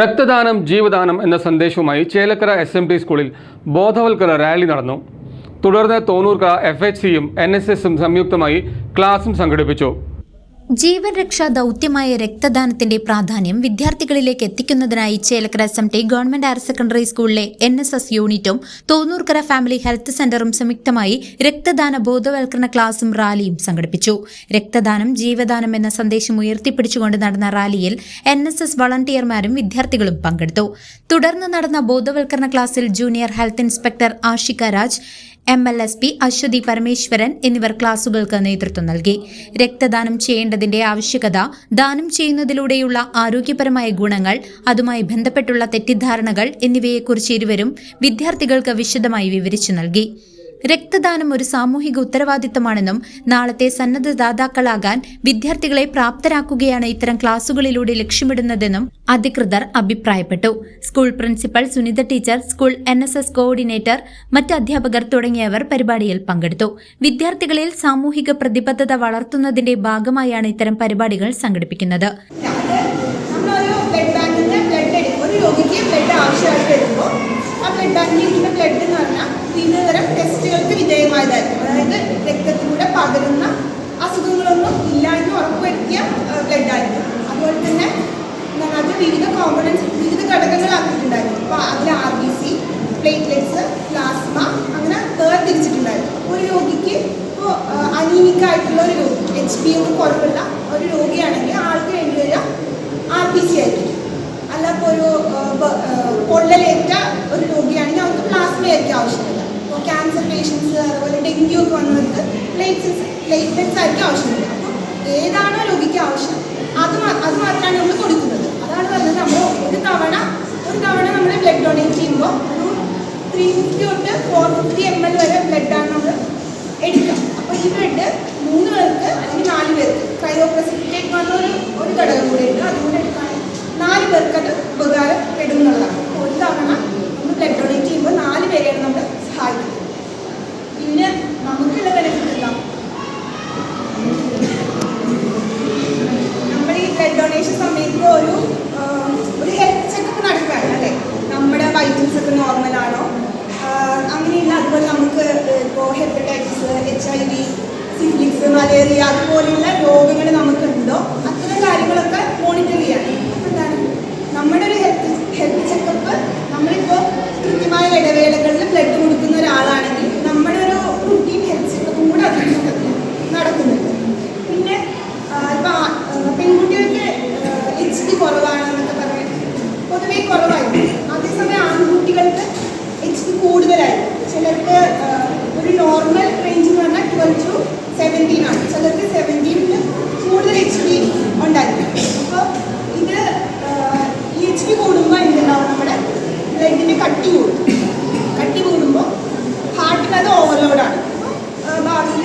രക്തദാനം ജീവദാനം എന്ന സന്ദേശവുമായി Chelakkara S M T സ്കൂളിൽ ബോധവൽക്കരണ റാലി നടന്നു. തുടർന്ന് തോന്നൂർക്കര എഫ് എച്ച് സിയും എൻ എസ് എസും സംയുക്തമായി ക്ലാസും സംഘടിപ്പിച്ചു. ജീവൻ രക്ഷാ ദൗത്യമായ രക്തദാനത്തിന്റെ പ്രാധാന്യം വിദ്യാർത്ഥികളിലേക്ക് എത്തിക്കുന്നതിനായി Chelakkara S M T government higher secondary സ്കൂളിലെ എൻ എസ് എസ് യൂണിറ്റും തോന്നൂർക്കര ഫാമിലി ഹെൽത്ത് സെന്ററും സംയുക്തമായി രക്തദാന ബോധവൽക്കരണ ക്ലാസും റാലിയും സംഘടിപ്പിച്ചു. രക്തദാനം ജീവദാനം എന്ന സന്ദേശം ഉയർത്തിപ്പിടിച്ചുകൊണ്ട് നടന്ന റാലിയിൽ എൻ എസ് എസ് വളണ്ടിയർമാരും വിദ്യാർത്ഥികളും പങ്കെടുത്തു. തുടർന്ന് നടന്ന ബോധവൽക്കരണ ക്ലാസ്സിൽ junior health inspector Ashika Raj M L S P Aswathy Parameswaran എന്നിവർ ക്ലാസുകൾക്ക് നേതൃത്വം നൽകി. രക്തദാനം ചെയ്യേണ്ടതിന്റെ ആവശ്യകത ദാനം ചെയ്യുന്നതിലൂടെയുള്ള ആരോഗ്യപരമായ ഗുണങ്ങൾ അതുമായി ബന്ധപ്പെട്ടുള്ള തെറ്റിദ്ധാരണകൾ എന്നിവയെക്കുറിച്ച് ഇരുവരും വിദ്യാർത്ഥികൾക്ക് വിശദമായി വിവരിച്ചു നൽകി. രക്തദാനം ഒരു സാമൂഹിക ഉത്തരവാദിത്തമാണെന്നും നാളത്തെ സന്നദ്ധദാതാക്കളാകാൻ വിദ്യാർത്ഥികളെ പ്രാപ്തരാക്കുകയാണ് ഇത്തരം ക്ലാസുകളിലൂടെ ലക്ഷ്യമിടുന്നതെന്നും അധികൃതർ അഭിപ്രായപ്പെട്ടു. School principal Sunitha teacher school N S S coordinator മറ്റ് അധ്യാപകർ തുടങ്ങിയവർ പരിപാടിയിൽ പങ്കെടുത്തു. വിദ്യാർത്ഥികളിൽ സാമൂഹിക പ്രതിബദ്ധത വളർത്തുന്നതിന്റെ ഭാഗമായാണ് ഇത്തരം പരിപാടികൾ സംഘടിപ്പിക്കുന്നത്. ബ്ലഡ് ആവശ്യമായിട്ട് വരുമ്പോൾ ആ ബ്ലഡ് ബ്ലഡ് എന്ന് പറഞ്ഞാൽ വിവിധ തരം ടെസ്റ്റുകൾക്ക് വിധേയമായതായിരിക്കും. അതായത് രക്തത്തിലൂടെ പകരുന്ന അസുഖങ്ങളൊന്നും ഇല്ല എന്ന് ഉറപ്പുവരുത്തിയ ബ്ലഡ് ആയിരിക്കും. അതുപോലെ തന്നെ അത് വിവിധ കോമ്പണൻസ് വിവിധ ഘടകങ്ങളാക്കിയിട്ടുണ്ടായിരുന്നു. അപ്പോൾ അതിൽ R B C platelets plasma അങ്ങനെ വേർതിരിച്ചിട്ടുണ്ടായിരുന്നു ഒരു രോഗിക്ക് ഇപ്പോൾ അനീമിക് ആയിട്ടുള്ള ഒരു രോഗി എച്ച് പി ഒക്കെ കുറവുള്ള ഒരു രോഗിയാണെങ്കിൽ ആൾക്ക് വേണ്ടി വരിക ആർ ബി സി ആയിരിക്കും. അല്ല ഇപ്പോൾ ഒരു പൊള്ളലേറ്റ ഒരു രോഗിയാണെങ്കിൽ അവർക്ക് പ്ലാസ്മ ആയിരിക്കും ആവശ്യമില്ല ക്യാൻസർ പേഷ്യൻസ് അതുപോലെ ഡെങ്കി ഒക്കെ വന്നവർക്ക് പ്ലേറ്റ്സ് പ്ലേറ്റ്ലെറ്റ്സ് ആയിരിക്കും ആവശ്യമില്ല അപ്പോൾ ഏതാണോ രോഗിക്ക് ആവശ്യം? അത് അത് മാത്രമാണ് നമ്മൾ കൊടുക്കുന്നത്. അതാണ് പറഞ്ഞത്. നമ്മൾ ഒരു തവണ ഒരു തവണ നമ്മൾ ബ്ലഡ് ഡൊണേറ്റ് ചെയ്യുമ്പോൾ ഒരു ത്രീ ഫിഫ്റ്റി തൊട്ട് ഫോർ ഫിഫ്റ്റി എം എൽ വരെ ബ്ലഡാണ് നമ്മൾ എടുക്കുക. അപ്പോൾ ഈ ബ്ലഡ് മൂന്ന് പേർക്ക് അല്ലെങ്കിൽ നാല് പേർക്ക് ക്രയോപ്രസിപ്പിറ്റേറ്റ് പറഞ്ഞ ഒരു ഒരു ഘടകം കൂടെ ഉണ്ട്. അതുകൊണ്ട് എടുക്കുകയാണെങ്കിൽ നാല് പേർക്ക് അത് ഉപകാരപ്പെടും എന്നുള്ളതാണ് അപ്പോൾ ഒരു തവണ നമ്മൾ ബ്ലഡ് ഡൊണേറ്റ് ചെയ്യുമ്പോൾ നാല് പേരെയാണ് നമ്മൾ സഹായിക്കുന്നത് പിന്നെ നമുക്കുള്ള ബെനിഫിറ്റ് എന്താ നമ്മൾ ഈ ബ്ലഡ് ഡൊണേഷൻ സമയത്ത് ഒരു ആ, ഒരു ഹെൽത്ത് ചെക്കപ്പ് നടക്കുകയാണ് അല്ലേ നമ്മുടെ വൈറ്റൽസ് ഒക്കെ നോർമൽ ആണോ ആ, അങ്ങനെയുള്ള അതുപോലെ നമുക്ക് ഇപ്പോൾ hepatitis H I V syphilis malaria അതുപോലെയുള്ള രോഗങ്ങൾ നമുക്കുണ്ടോ അത്തരം കാര്യങ്ങളൊക്കെ മോണിറ്റർ ചെയ്യാണ് അപ്പോൾ എന്താണ് നമ്മുടെ ഒരു ഹെൽത്ത് ഹെൽത്ത് ചെക്കപ്പ് നമ്മളിപ്പോൾ കൃത്യമായ ഇടവേളകളിൽ ബ്ലഡ് കൊടുക്കുന്ന ഒരാളാണെങ്കിൽ നമ്മുടെ ഒരു റുട്ടീൻ ഹെൽത്ത് ചെക്കപ്പും കൂടെ അതിൽ നടക്കുന്നുണ്ട് പിന്നെ ഇപ്പോൾ പെൺകുട്ടികൾക്ക് എച്ച് ഡി കുറവാണെന്നൊക്കെ പറഞ്ഞ് പൊതുവേ കുറവായിരുന്നു അതേസമയം ആൺകുട്ടികൾക്ക് എച്ച് ഡി കൂടുതലായിരുന്നു ചിലർക്ക് ആ, ഒരു നോർമൽ റേഞ്ച് എന്ന് പറഞ്ഞാൽ ട്വൽവ് ടു സെവന്റീൻ ആണ് ചിലർക്ക് സെവന്റീനിൽ കൂടുതൽ എച്ച് ഡി ഉണ്ടായിരുന്നു അപ്പോൾ ഇത് ആ, ഈ എച്ച് ഡി കൂടുമ്പോൾ എന്തുണ്ടാവും നമ്മുടെ ബ്ലഡിന്റെ കട്ടി കൂടും കട്ടി കൂടുമ്പോൾ ഹാർട്ടിന് അത് ഓവർലോഡാണ് അപ്പോൾ ഭാവിയിൽ